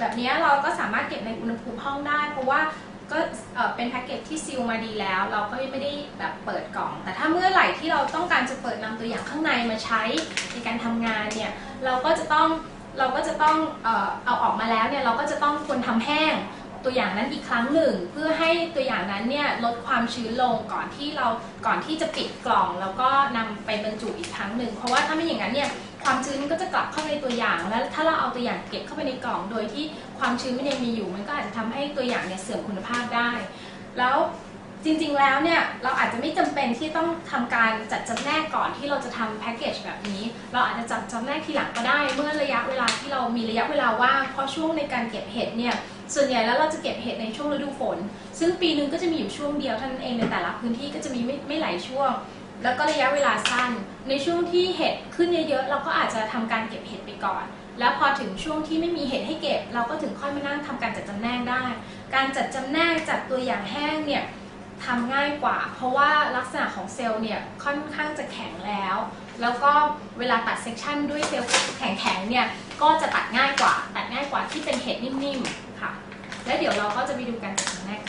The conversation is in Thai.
แบบนี้เราก็สามารถเก็บในอุณหภูมิห้องได้ เพราะว่าก็เป็นแพ็กเกจที่ซีลมาดีแล้ว เราก็ไม่ได้แบบเปิดกล่อง แต่ถ้าเมื่อไหร่ที่เราต้องการจะเปิดนำตัวอย่างข้างในมาใช้ในการทำงานเนี่ยเราก็จะต้องเราก็จะต้องเอ่อเอาออกมาแล้วเนี่ยเราก็จะต้องควรทำแห้ง ตัวอย่างนั้นอีกครั้งหนึ่ง เพื่อให้ตัวอย่างนั้นเนี่ยลดความชื้นลงก่อนที่เราก่อนที่จะปิดกล่อง แล้วก็นำไปบรรจุอีกครั้งหนึ่ง เพราะว่าถ้าไม่อย่างนั้นเนี่ยความชื้นก็จะกลับเข้าไปในตัวอย่าง แล้วถ้าเราเอาตัวอย่างเก็บเข้าไปในกล่อง โดยที่ความชื้นไม่ได้มีอยู่ มันก็อาจจะทำให้ตัวอย่างเนี่ยเสื่อมคุณภาพได้ แล้วจริงๆ แล้วเนี่ยเราอาจจะไม่จำเป็นที่ต้องทำการจัดจำแนกก่อนที่เราจะทำแพ็กเกจแบบนี้ เราอาจจะจัดจำแนกทีหลังก็ได้ เมื่อระยะเวลาที่เรามีระยะเวลาว่างเพราะช่วงในการเก็บเห็ดเนี่ย ส่วนใหญ่แล้วเราจะเก็บเห็ดในช่วงฤดูฝน ซึ่งปีหนึงก็จะมีอยู่ช่วงเดียวเท่านั้นเองในแต่ละพื้นที่ก็จะมีไม่ไม่หลายช่วง แล้วก็ระยะเวลาสั้น ในช่วงที่เห็ดขึ้นเยอะๆเราก็อาจจะทำการเก็บเห็ดไปก่อน แล้วพอถึงช่วงที่ไม่มีเห็ดให้เก็บ เราก็ถึงค่อยมานั่งทำการจัดจำแนกได้ การจัดจำแนกจัดตัวอย่างแห้งเนี่ยทำง่ายกว่า เพราะว่าลักษณะของเซลล์เนี่ยค่อนข้างจะแข็งแล้ว แล้วก็เวลาตัดเซกชันด้วยเซลล์แข็งๆเนี่ยก็จะตัดง่ายกว่า ตัดง่ายกว่าที่ ค่ะ และเดี๋ยวเราก็จะไปดูการจัดจำแรก